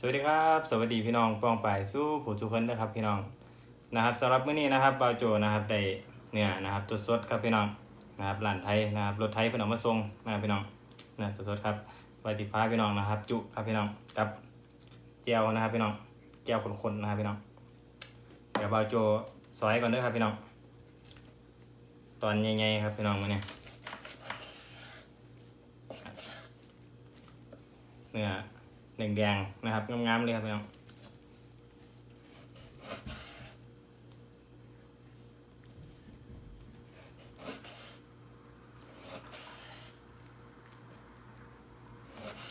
สวัสดีครับ สวัสดีพี่น้องปองไปายสู้ผู้ทุกคนนะครับพี่น้องนะครับสำหรับมื้อนี้นะครับเปาโจนะครับได้เนี่ยนะครับสดๆครับพี่น้องนะครับร้านไทยนะครับรถไทยเพิ่นเอามาส่งนะครับพี่น้องนะสดๆครับไว้ติพาพี่น้องนะครับ จุครับพี่น้องกับแก้วนะครับพี่น้องแก้วคนๆนะครับพี่น้องเดี๋ยวเปาโจซอยก่อนเด้อครับพี่น้องตอนใหญ่ๆครับพี่น้องมื้อนี้เนื้อ แดงๆนะครับงามๆเลยครับพี่น้อง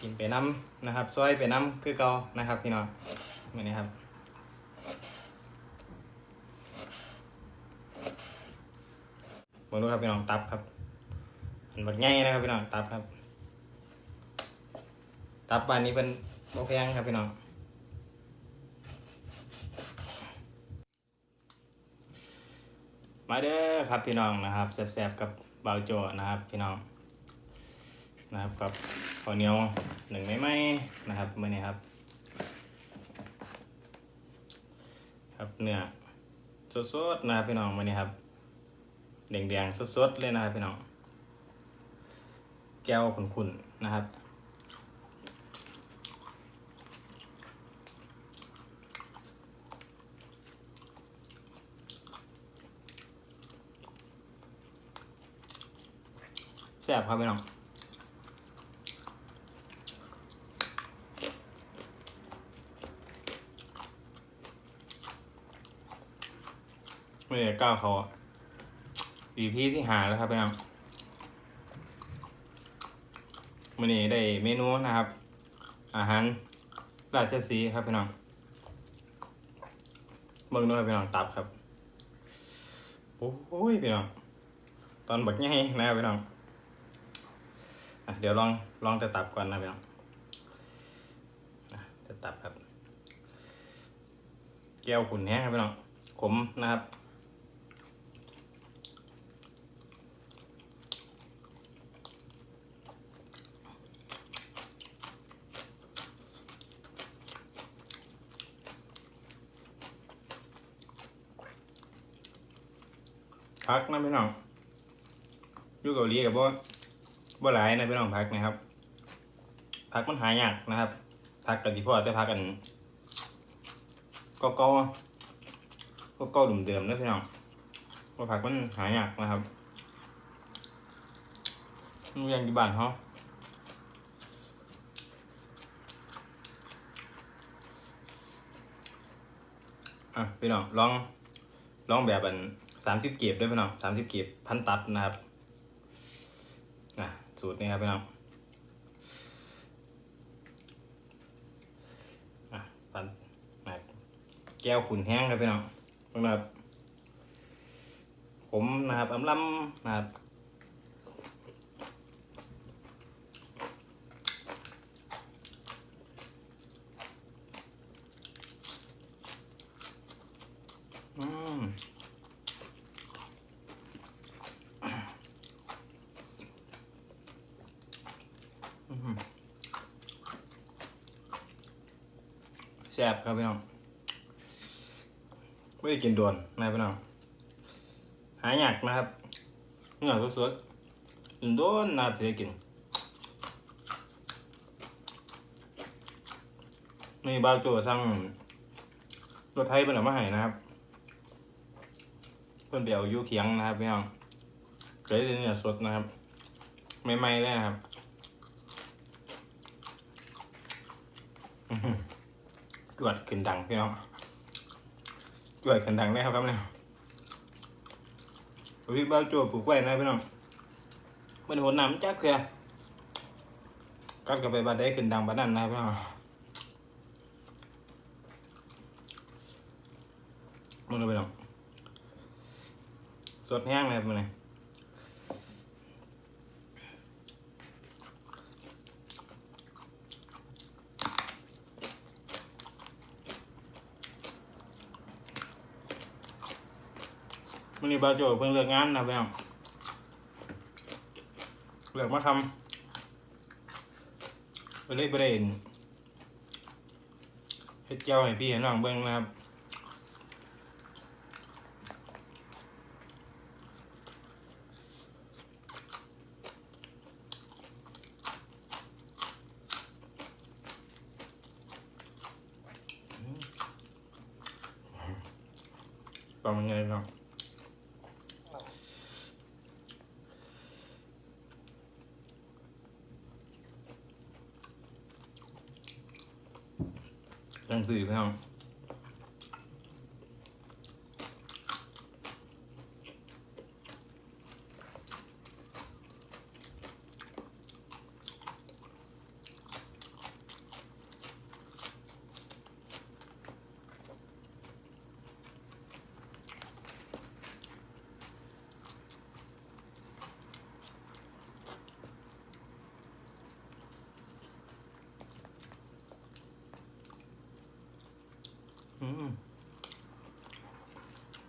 กินไปน้ำนะครับซอยไปน้ำคือเกานะครับพี่น้องนี่นะครับบนรู้ครับพี่น้องตับครับอันบักง่ายนะครับพี่น้องตับครับ ตับบ้านนี้เป็น โอแพงครับพี่น้องมาเด้อครับพี่น้องนะครับแซ่บๆกับเบาโจนะครับพี่น้องนะครับกับข้าวเหนียวหนึ่งไม่ไหมนะครับมื่อนี้ครับ ครับเนื้อสดๆนะครับพี่น้องมื่อนี้ครับแดงๆสดๆเลยนะครับพี่น้องแก้วขุ่นๆนะครับ แซ่บครับพี่น้องไม่ได้ก้าวเขาอีพีที่หาแล้วครับพี่น้องวันนี้ได้เมนูนะครับ อาหารราชสีครับพี่น้องเบิ่งด้วยพี่น้องตับครับ โอ้ยพี่น้องตอนบักใหญ่นะพี่น้อง อะเดี๋ยวลองลองจะตับก่อนนะพี่น้องอะจะตับครับ แก้วขุนแห้งครับพี่น้องขมนะครับพักนะพี่น้องอยู่เกาหลีกับบ่ บ่หลายนะพี่น้องพักนะครับ พักมันหายากนะครับ พักกันที่พ่อแต่พักกัน ก็ก่าก็ก่าดุมเดิมนะพี่น้องว่าพักมันหายากนะครับมันยังที่บานเขาอะพี่น้องลองลองแบบอันสามสิบเก็บด้วยพี่น้องสามสิบเก็บพันตัดนะครับ สูตรนี้ครับพี่น้องนแก้วขุนแห้งครับพี่น้องเพิ่งนะครับผมนะครับอำลำนะครับอืม อื้อหือ แซ่บครับพี่น้องไม่ได้กินด่วนนะพี่น้องหายากนะครับเนื้อสดๆกินโดนนะครับจะกินนี่บาวโจทั้งรถไทยเป็นเอามาให้นะครับเพื่อนเดี๋ยวยูเคียงนะครับพี่น้องเกิดเนื้อสดนะครับไม่ไหม้เลยนะครับ จวดขึ้นดังพี่น้องจวดขึ้นดังได้ครับครับเนี่ยพี่บ้าจวดปลูกไว้นะพี่น้องมันหัวหนำจักเสียก็กลับไปบัดได้ขึ้นดังบัดนั้นนะพี่น้องมึงเลยพี่น้องสดแห้งเลยมันเลย มันนี่บาโจเพิ่งเลิกงานนะพี่น้องเลิกมาทำไปเลยไปเล่นเฮ็ดเจียวให้พี่ให้น้องเบิ่งนะครับตอนมันไงเนาะ จังสี่พี่น้อง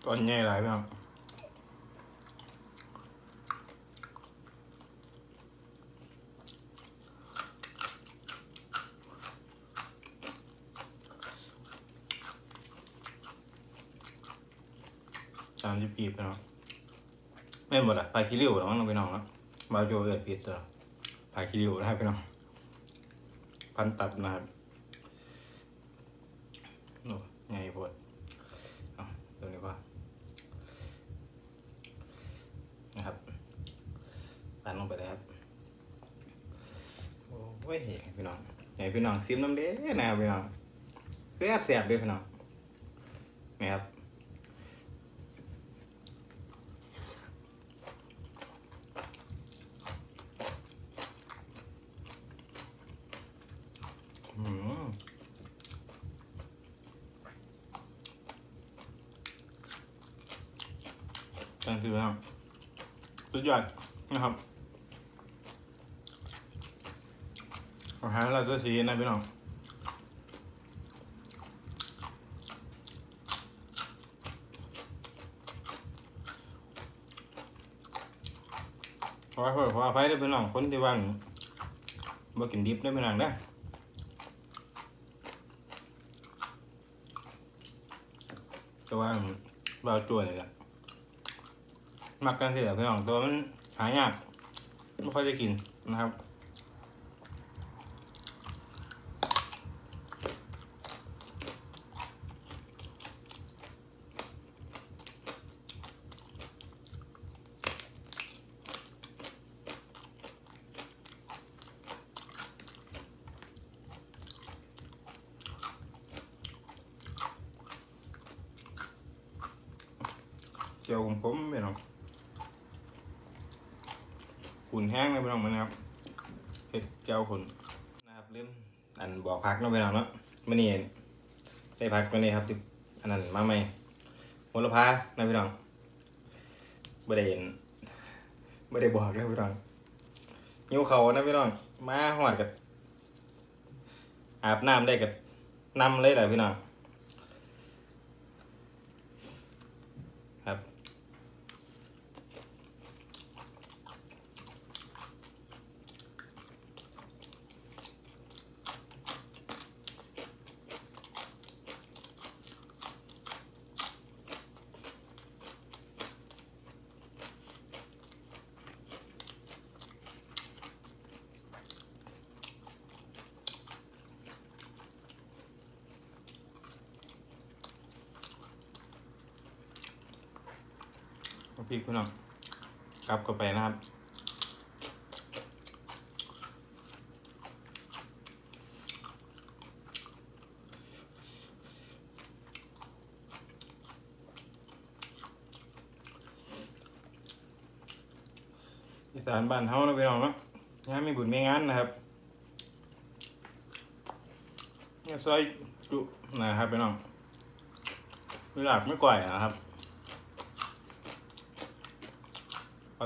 ตอนใหญ่หลายพี่น้องสามสิบกีบพี่น้องไม่หมดอะไปคิริวหรอมั้งพี่น้องเนาะบาโจเอิดผิดตัวไปคิริวนะครับพี่น้องพันตัดนะครับ โอ้ไงปวดเอาตรงนี้ป่ะนะครับตัน ลงไปเลยครับ โอ้ยพี่น้องไงพี่น้องซิมน้ำเด้นะครับพี่น้องเสียบเสียบด้วยพี่น้องนี่ครับอืมนั่นคือนะครับสุดยอดนะครับ อาหารเราก็สีนะพี่น้องขอขอขออภัยด้วยพี่น้องคนที่ว่างบ่กินดิบได้พี่น้องนะแต่ว่าเราจวนเลยละมักกันเสียพี่น้องตัวมันหายากไม่ค่อยจะกินนะครับ เจียวของผมพี่น้อง ขุนแห้งเลยพี่น้องมันนะครับ เห็ดเจ้าคนนะครับลืมอันบอกพักนาะพี่น้องเนาะมื่อนี้ได้พักมื่อนี้ครับที่อันนั้นมาใหม่โหระพานะพี่น้องบ่ได้เห็นบ่ได้บอกเลยพี่น้องยิ้วเขานะพี่น้องมาหอดกับอาบน้ำได้กับนำเลยแหละพี่น้อง พริกพี่น้องกลับเข้าไปนะครับอีสานบ้านเฮานะพี่น้องเนาะงานมีบุญมีงานนะครับเนี่ยซอยจุนะครับพี่น้องไม่หลักไม่ก่อยนะครับ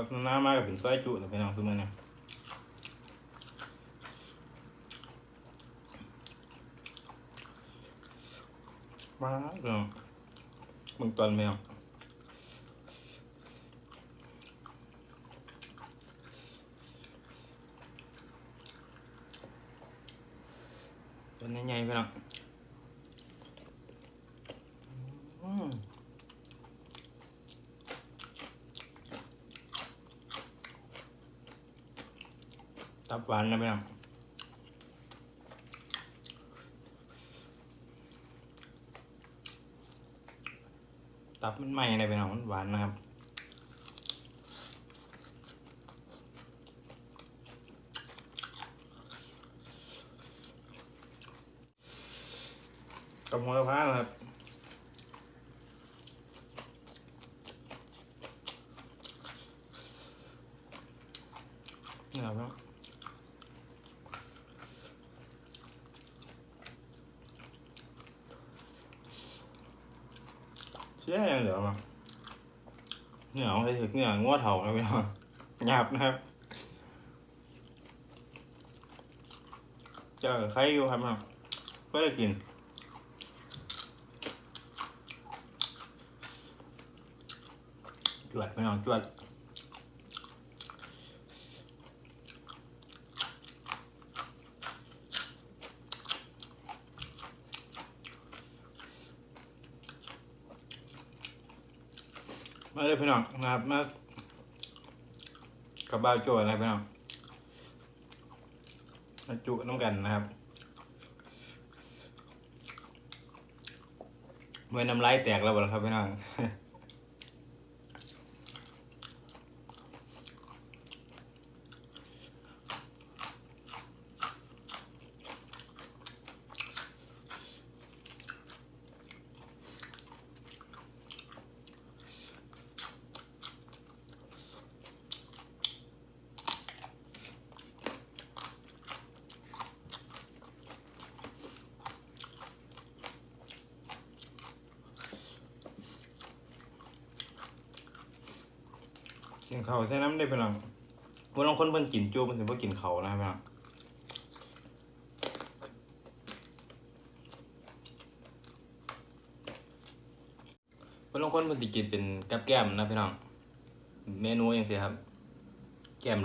พักหน้ามากับเป็นซอยจุนะพี่น้องคือมือเนี่ยมาพี่น้องมึงตอนแมว หวานนะพี่น้องตับมันไหม้นะพี่น้องมันหวานนะครับกับหัวกะพาครับนี่ครับชี่ยยังเหลือมาเหงื่อของใครถึงเหงื่องัวเถานะพี่น้องหยาบนะครับ เจอใครอยู่ครับน้องก็ได้กินจวดพี่น้องจวด มาเลยพี่น้องนะครับมากับบ้าวโจยนะพี่น้องมาจุน้ำกันนะครับเมื่อน้ำลายแตกแล้วบ่ล่ะครับพี่น้อง กินข้าวใส่น้ำได้พี่น้องบางคนเพิ่นกินจูเพิ่นถึงบ่กินข้าวนะพี่น้องบางคนเพิ่นสิกินเป็นกับแก้มนะพี่น้องเมนูจังซี่ครับ แก้ม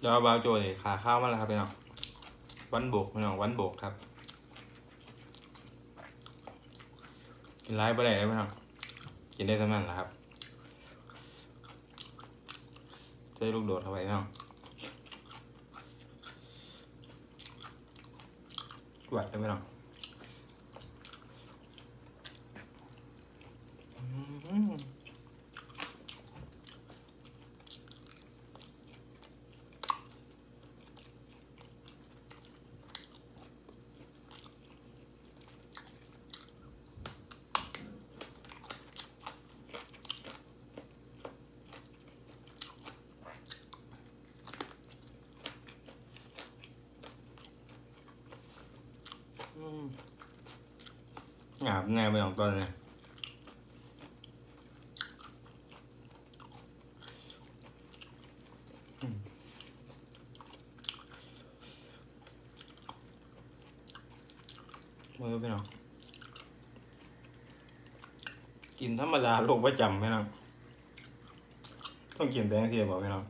เดี๋ยวเอาบาวโจนี่ขาข้าวมาแล้วครับพี่น้อง วันโบกพี่น้องวันโบกครับกินไลฟ์ไปได้เลยพี่น้องกินได้ทั้งนั้นแหละครับใช้ลูกโดดเข้าไปพี่น้องกวดเลยพี่น้องอืมอืม หยาบแน่ไปของตอนนี้อืมมือพี่น้องกินธรรมดาโลกประจำพี่น้องต้องกินแบงค์เทียบอกพี่น้อง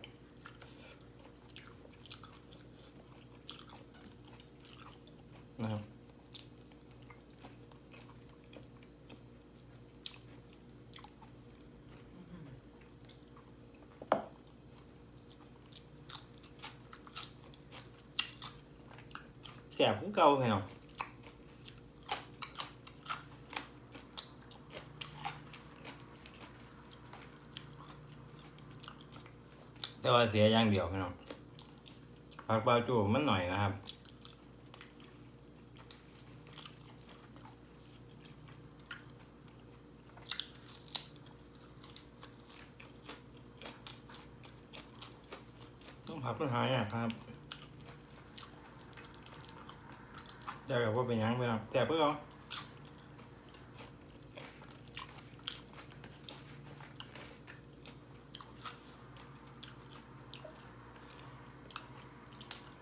นะครับ แสบคือเก่าพี่น้องแต่ว่าเสียอย่างเดียวพี่น้องผักบาจูมันหน่อยนะครับ ต้องผักปัญหาอะครับ แต่แบบว่าเป็นยังไปครับแต่เพื่อน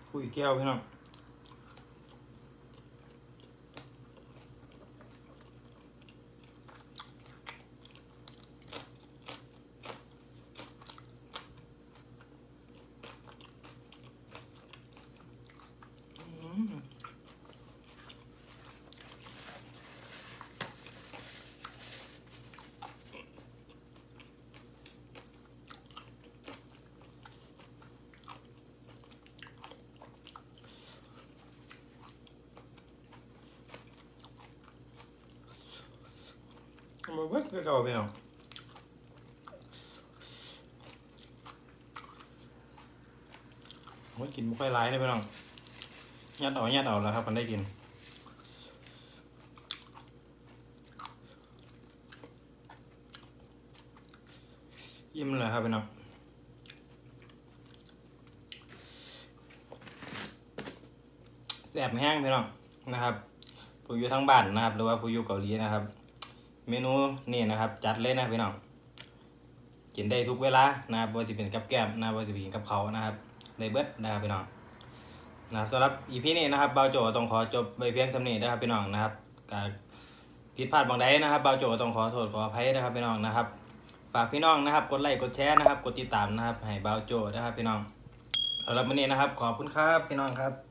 คุยแก้วพี่น้องอืม มา เบิดคือเก่าพี่น้องโอ้ยกินไม่ค่อยร้ายเลยพี่น้องยัดเอายัดเอาแล้วครับมันได้กินยิ้มเลยครับพี่น้องแสบแห้งพี่น้องนะครับผู้อยู่ทั้งบ้านนะครับ หรือว่าผู้อยู่เกาหลีนะครับ เมนูนี่นะครับ จัดเลยนะพี่น้องกินได้ทุกเวลานะครับบ่ว่าจะเป็นกับแก้มนะครับบ่ว่าจะเป็นกับเขานะครับได้เบิดนะครับพี่น้องนะครับสำหรับอีพีนี้นะครับเบาโจต้องขอจบไปเพียงเท่านี้นะครับพี่น้องนะครับการผิดพลาดบางใดนะครับเบาโจต้องขอโทษขออภัยนะครับพี่น้องนะครับ ฝากพี่น้องนะครับ กดไลค์กดแชร์นะครับ กดติดตามนะครับให้เบาโจนะครับพี่น้องสำหรับวันนี้นะครับ ขอบคุณครับพี่น้องครับ